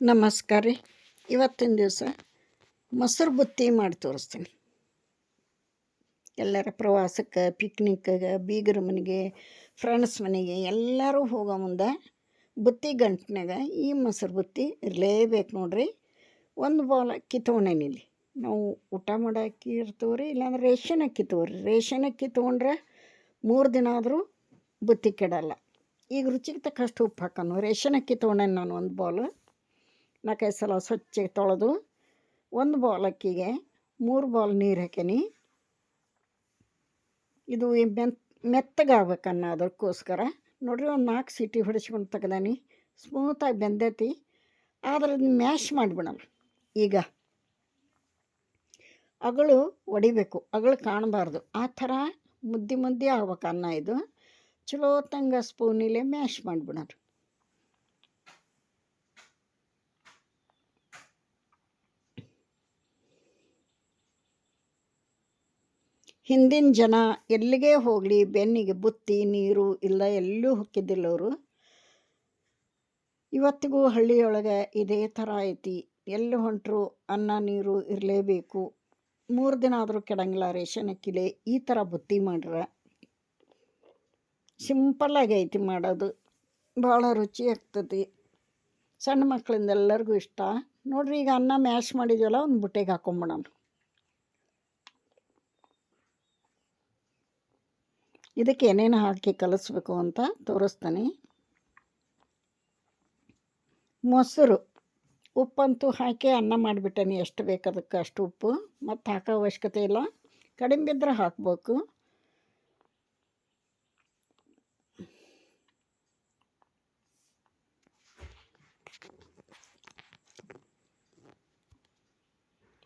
ನಮಸ್ಕಾರ ರೀ. ಇವತ್ತಿನ ದಿವಸ ಮೊಸರು ಬುತ್ತಿ ಮಾಡಿ ತೋರಿಸ್ತೀನಿ. ಎಲ್ಲರ ಪ್ರವಾಸಕ್ಕೆ ಪಿಕ್ನಿಕ್ಗೆ ಬೀಗರ ಮನೆಗೆ ಫ್ರೆಂಡ್ಸ್ ಮನೆಗೆ ಎಲ್ಲರೂ ಹೋಗೋ ಮುಂದೆ ಬುತ್ತಿ ಗಂಟಿನಾಗ ಈ ಮೊಸರು ಬುತ್ತಿ ಇರಲೇಬೇಕು ನೋಡ್ರಿ. ಒಂದು ಬೌಲ್ ಅಕ್ಕಿ ತೊಗೊಂಡೇನಿಲ್ಲಿ ನಾವು ಊಟ ಮಾಡೋ ಅಕ್ಕಿ ರೀ ಇಲ್ಲಾಂದ್ರೆ ರೇಷನ್ ಅಕ್ಕಿ ತೊಗೊರಿ. ರೇಷನ್ ಅಕ್ಕಿ ತೊಗೊಂಡ್ರೆ ಮೂರು ದಿನ ಆದರೂ ಬುತ್ತಿ ಕೆಡಲ್ಲ. ಈಗ ರುಚಿಗೆ ತಕ್ಕಷ್ಟು ಉಪ್ಪು ಹಾಕೋನು ರೇಷನ್ ಅಕ್ಕಿ ತೊಗೊಂಡೇನೆ ನಾನು ಒಂದು ಬೌಲ್ ನಾಲ್ಕೈದು ಸಲ ಸ್ವಚ್ಛಗೆ ತೊಳೆದು ಒಂದು ಬಾಲ್ ಅಕ್ಕಿಗೆ ಮೂರು ಬೌಲ್ ನೀರು ಹಾಕೀನಿ. ಇದು ಮೆತ್ ಮೆತ್ತಗಾಗಬೇಕನ್ನ ಅದಕ್ಕೋಸ್ಕರ ನೋಡಿರಿ ಒಂದು ನಾಲ್ಕು ಸೀಟಿ ಹೊಡಿಸ್ಕೊಂಡು ತೆಗ್ದಾನಿ. ಸ್ಮೂತಾಗಿ ಬೆಂದೈತಿ. ಆದರೆ ಅದನ್ನ ಮ್ಯಾಶ್ ಮಾಡಿಬಿಡಲ್ಲ ಈಗ ಅಗಳು ಒಡಿಬೇಕು. ಅಗಳು ಕಾಣಬಾರ್ದು. ಆ ಥರ ಮುದ್ದೆ ಮುದ್ದೆ ಆಗ್ಬೇಕು ಅನ್ನ ಇದು. ಚಲೋ ತಂಗ ಸ್ಪೂನಿಲೆ ಮ್ಯಾಶ್ ಮಾಡಿಬಿಡೋಣ. ಹಿಂದಿನ ಜನ ಎಲ್ಲಿಗೆ ಹೋಗಲಿ, ಬೆನ್ನಿಗೆ ಬುತ್ತಿ, ನೀರು ಇಲ್ಲ, ಎಲ್ಲೂ ಹೊಕ್ಕಿದ್ದಿಲ್ಲ ಅವರು ಇವತ್ತಿಗೂ ಹಳ್ಳಿಯೊಳಗೆ ಇದೇ ಥರ ಐತಿ. ಎಲ್ಲಿ ಹೊಂಟರು ಅನ್ನ, ನೀರು ಇರಲೇಬೇಕು. ಮೂರು ದಿನ ಆದರೂ ಕೆಡಂಗಿಲ್ಲ, ರೇಷನ್ ಅಕ್ಕಿಲೆ ಈ ಥರ ಬುತ್ತಿ ಮಾಡ್ರ. ಸಿಂಪಲ್ಲಾಗಿ ಐತಿ ಮಾಡೋದು. ಭಾಳ ರುಚಿ ಆಗ್ತದೆ. ಸಣ್ಣ ಮಕ್ಕಳಿಂದ ಎಲ್ಲರಿಗೂ ಇಷ್ಟ. ನೋಡ್ರಿ, ಈಗ ಅನ್ನ ಮ್ಯಾಶ್ ಮಾಡಿದ್ವಲ್ಲ, ಒಂದು ಬುಟ್ಟೆಗೆ ಹಾಕೊಂಬಿಡೋಣ. ಇದಕ್ಕೆ ಏನೇನು ಹಾಕಿ ಕಲಿಸ್ಬೇಕು ಅಂತ ತೋರಿಸ್ತಾನೆ. ಮೊಸರು, ಉಪ್ಪಂತೂ ಹಾಕಿ ಅನ್ನ ಮಾಡಿಬಿಟ್ಟನಿ, ಎಷ್ಟು ಬೇಕು ಅದಕ್ಕೆ ಅಷ್ಟು ಉಪ್ಪು, ಮತ್ತು ಹಾಕೋ ಅವಶ್ಯಕತೆ ಇಲ್ಲ. ಕಡಿಮೆ ಬಿದ್ದರೆ ಹಾಕ್ಬೇಕು.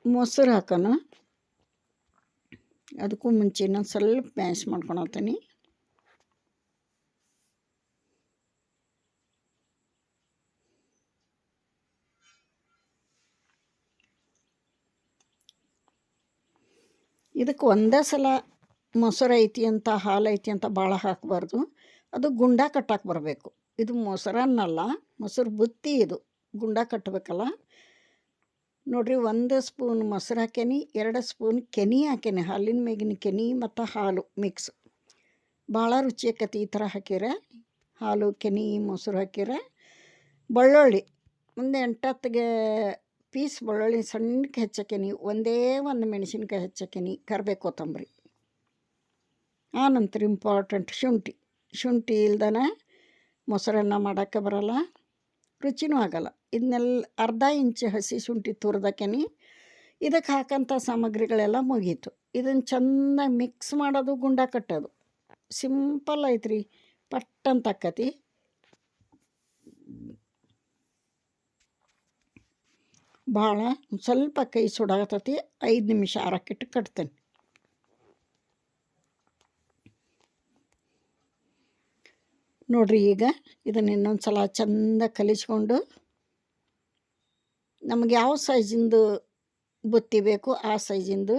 ಮೊಸರು ಹಾಕೋಣ. ಅದಕ್ಕೂ ಮುಂಚೆ ಇನ್ನೊಂದು ಸ್ವಲ್ಪ ಮ್ಯಾಶ್ ಮಾಡ್ಕೊಳತ್ತೀನಿ. ಇದಕ್ಕೆ ಒಂದೇ ಸಲ ಮೊಸರು ಐತಿ ಅಂತ, ಹಾಲು ಐತಿ ಅಂತ ಭಾಳ ಹಾಕಬಾರ್ದು. ಅದು ಗುಂಡ ಕಟ್ಟಕ್ಕೆ ಬರಬೇಕು. ಇದು ಮೊಸರನ್ನಲ್ಲ, ಮೊಸರು ಬುತ್ತಿ ಇದು. ಗುಂಡ ಕಟ್ಟಬೇಕಲ್ಲ ನೋಡಿರಿ, ಒಂದು ಸ್ಪೂನ್ ಮೊಸರು ಹಾಕೇನಿ ಎರಡು ಸ್ಪೂನ್ ಕೆನಿ ಹಾಕೇನಿ ಹಾಲಿನ ಮೇಗಿನ ಕೆನಿ ಮತ್ತು ಹಾಲು ಮಿಕ್ಸ್. ಭಾಳ ರುಚಿ ಆಕತಿ ಈ ಥರ ಹಾಕಿರ ಹಾಲು, ಕೆನಿ, ಮೊಸರು ಹಾಕಿರೆ ಬೆಳ್ಳುಳ್ಳಿ, ಒಂದು ಎಂಟತ್ತಿಗೆ ಪೀಸ್ ಬೆಳ್ಳುಳ್ಳಿ ಸಣ್ಣಕ್ಕೆ ಹೆಚ್ಚಕ್ಕೇನಿ ಒಂದೇ ಒಂದು ಮೆಣಸಿನ್ಕಾಯಿ ಹೆಚ್ಚಕ್ಕೇನಿ ಕರಿಬೇವು ಕೊತ್ತಂಬರಿ. ಆನಂತರ ನಂತರ ಇಂಪಾರ್ಟೆಂಟ್ ಶುಂಠಿ. ಶುಂಠಿ ಇಲ್ದನ ಮೊಸರನ್ನ ಮಾಡೋಕ್ಕೆ ಬರಲ್ಲ, ರುಚಿನೂ ಆಗಲ್ಲ. ಇದನ್ನೆಲ್ಲ ಅರ್ಧ ಇಂಚು ಹಸಿ ಶುಂಠಿ ತುರ್ದಕ್ಕೇನಿ ಇದಕ್ಕೆ ಹಾಕೋಂಥ ಸಾಮಗ್ರಿಗಳೆಲ್ಲ ಮುಗೀತು. ಇದನ್ನು ಚೆನ್ನಾಗಿ ಮಿಕ್ಸ್ ಮಾಡೋದು, ಗುಂಡ ಕಟ್ಟೋದು. ಸಿಂಪಲ್ ಐತ್ರಿ ಪಟ್ಟಂತ ಆಕತಿ. ಭಾಳ ಸ್ವಲ್ಪ ಕೈ ಸುಡಾಕತ್ತೈತಿ, ಐದು ನಿಮಿಷ ಆರಕ್ಕಿಟ್ಟು ಕಟ್ತೇನೆ. ನೋಡ್ರಿ ಈಗ ಇದನ್ನು ಇನ್ನೊಂದು ಸಲ ಚಂದ ಕಲಿಸ್ಕೊಂಡು ನಮಗೆ ಯಾವ ಸೈಜಿಂದು ಬುತ್ತಿ ಬೇಕು ಆ ಸೈಜಿಂದು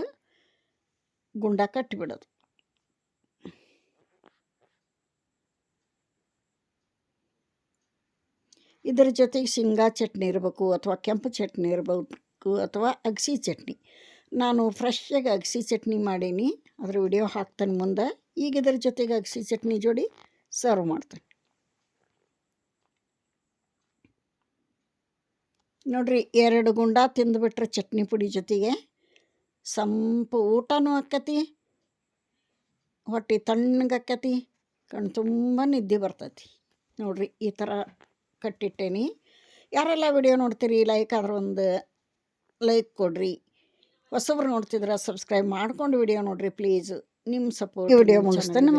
ಗುಂಡ ಕಟ್ಟಿಬಿಡೋದು ಇದರ ಜೊತೆಗೆ ಶೇಂಗಾ ಚಟ್ನಿ ಇರಬೇಕು ಅಥವಾ ಕೆಂಪು ಚಟ್ನಿ ಇರಬೇಕು ಅಥವಾ ಅಗಸಿ ಚಟ್ನಿ. ನಾನು ಫ್ರೆಶ್ಶಾಗಿ ಅಗಸಿ ಚಟ್ನಿ ಮಾಡೀನಿ. ಅದರ ವಿಡಿಯೋ ಹಾಕ್ತೇನೆ ಮುಂದೆ. ಈಗ ಇದರ ಜೊತೆಗೆ ಅಗಸಿ ಚಟ್ನಿ ಜೋಡಿ ಸರ್ವ್ ಮಾಡ್ತೇನೆ. ನೋಡ್ರಿ, ಎರಡು ಗುಂಡ ತಿಂದುಬಿಟ್ರೆ ಚಟ್ನಿ ಪುಡಿ ಜೊತೆಗೆ ಸಂಪು ಊಟನೂ ಆಕ್ಕತಿ ಹೊಟ್ಟೆ ತಣ್ಣಗಾಕತಿ ಕಣ್ಣು ತುಂಬ ನಿದ್ದೆ ಬರ್ತೈತಿ. ನೋಡ್ರಿ, ಈ ಥರ ಕಟ್ಟಿಟ್ಟೇನಿ. ಯಾರೆಲ್ಲ ವಿಡಿಯೋ ನೋಡ್ತೀರಿ ಲೈಕ್ ಆದ್ರೆ ಒಂದು ಲೈಕ್ ಕೊಡ್ರಿ. ಹೊಸಬ್ರು ನೋಡ್ತಿದ್ರೆ ಸಬ್ಸ್ಕ್ರೈಬ್ ಮಾಡ್ಕೊಂಡು ವಿಡಿಯೋ ನೋಡ್ರಿ ಪ್ಲೀಸ್ ನಿಮ್ಮ ಸಪೋರ್ಟ್ ವಿಡಿಯೋ ಮುಗಿಸ್ತೇನೆ